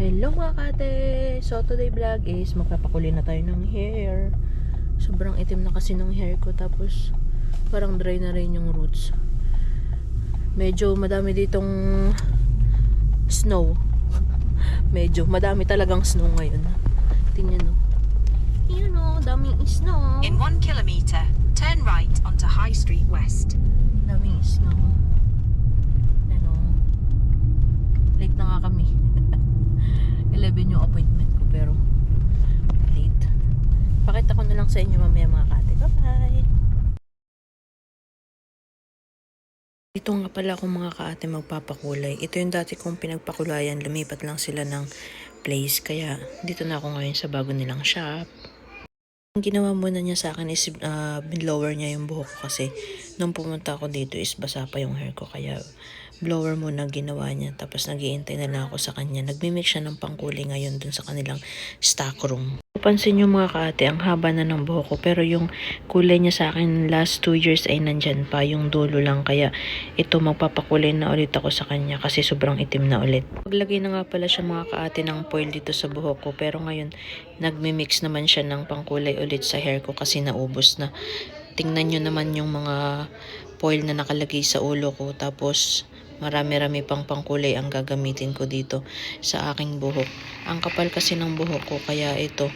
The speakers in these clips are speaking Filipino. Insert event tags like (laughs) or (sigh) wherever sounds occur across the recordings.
mga kate! So today vlog is magpapakuli na tayo ng hair. Sobrang itim na kasi ng hair ko tapos parang dry na rin yung roots. Medyo madami ditong snow. (laughs) Medyo madami talagang snow ngayon. Tingnan no. Yun o, daming snow. In one kilometre, turn right onto High Street West. Daming snow. Ano, late na nga kami. 11 yung appointment ko pero late. Pakita ko na lang sa inyo mamaya mga kate. Bye-bye! Ito nga pala akong mga kaate magpapakulay. Ito yung dati kong pinagpakulayan. Lumipat lang sila ng place. Kaya dito na ako ngayon sa bago nilang shop. Ang ginawa muna niya sa akin is uh, binlower niya yung buhok ko kasi nung pumunta ako dito is basa pa yung hair ko kaya blower muna ginawa niya tapos nagiintay na lang ako sa kanya. Nagmimix siya ng pangkulay ngayon dun sa kanilang stock room. Pansin niyo mga kaate, ang haba na ng buhok ko pero yung kulay niya sa akin last 2 years ay nandyan pa yung dulo lang kaya ito magpapakulay na ulit ako sa kanya kasi sobrang itim na ulit. Paglagay na nga pala siya mga kaate ng foil dito sa buhok ko pero ngayon nagmimix naman siya ng pangkulay ulit sa hair ko kasi naubos na. Tingnan nyo naman yung mga foil na nakalagay sa ulo ko tapos marami-rami pang pangkulay ang gagamitin ko dito sa aking buhok. Ang kapal kasi ng buhok ko kaya ito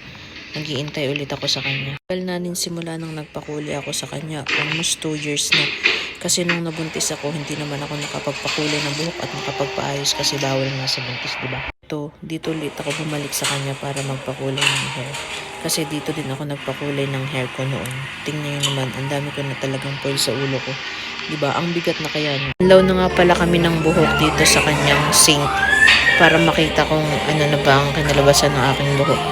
nagiintay ulit ako sa kanya. Tagal na rin simula nang nagpakulay ako sa kanya, almost 2 years na. Kasi nung nabuntis ako, hindi naman ako nakapagpakulay ng buhok at nakapagpaayos kasi bawal nga sa buntis, di ba? Ito, dito ulit ako bumalik sa kanya para magpakulay ng hair. Kasi dito din ako nagpakulay ng hair ko noon. Tingnan nyo naman, ang dami ko na talagang foil sa ulo ko. Di ba? Ang bigat na kaya. Law na nga pala kami ng buhok dito sa kanyang sink para makita kung ano na ba ang kinalabasan ng aking buhok.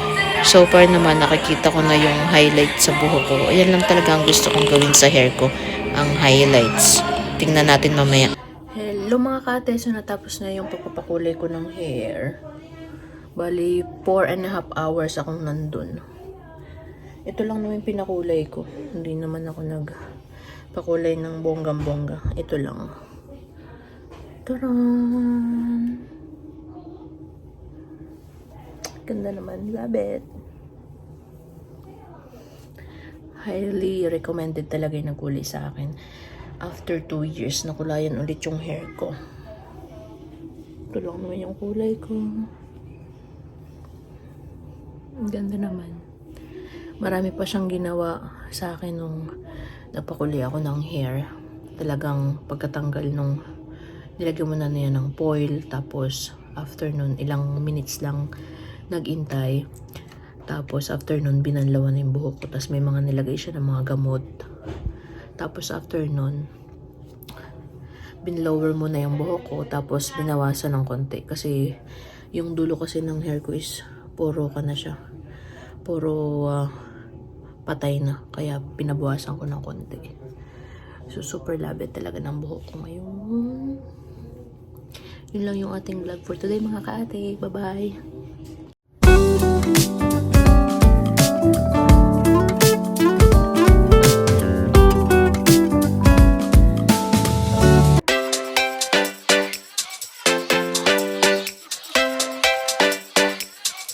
So far naman, nakikita ko na yung highlight sa buhok ko. Ayan lang talaga ang gusto kong gawin sa hair ko, ang highlights. Tingnan natin mamaya. Hello mga kate, so natapos na yung pagpapakulay ko ng hair. Bali, 4 and a half hours akong nandun. Ito lang naman yung pinakulay ko. Hindi naman ako nagpakulay ng bonggang-bongga. Ito lang. Taran! Ganda naman. Love it. Highly recommended talaga yung nagkulay sa akin. After 2 years, nakulayan ulit yung hair ko. Ito lang naman yung kulay ko. Ang ganda naman. Marami pa siyang ginawa sa akin nung napakuli ako ng hair. Talagang pagkatanggal nung nilagyan mo na na ng foil. Tapos after nun, ilang minutes lang nagintay. Tapos after nun, binanlawan na yung buhok ko. Tapos may mga nilagay siya ng mga gamot. Tapos after nun, binlower mo na yung buhok ko. Tapos binawasan ng konti. Kasi yung dulo kasi ng hair ko is puro ka na siya. Puro ah, patay na. Kaya pinabawasan ko ng konti. So super labit talaga ng buhok ko ngayon. Yun lang yung ating vlog for today mga kaate. Bye-bye!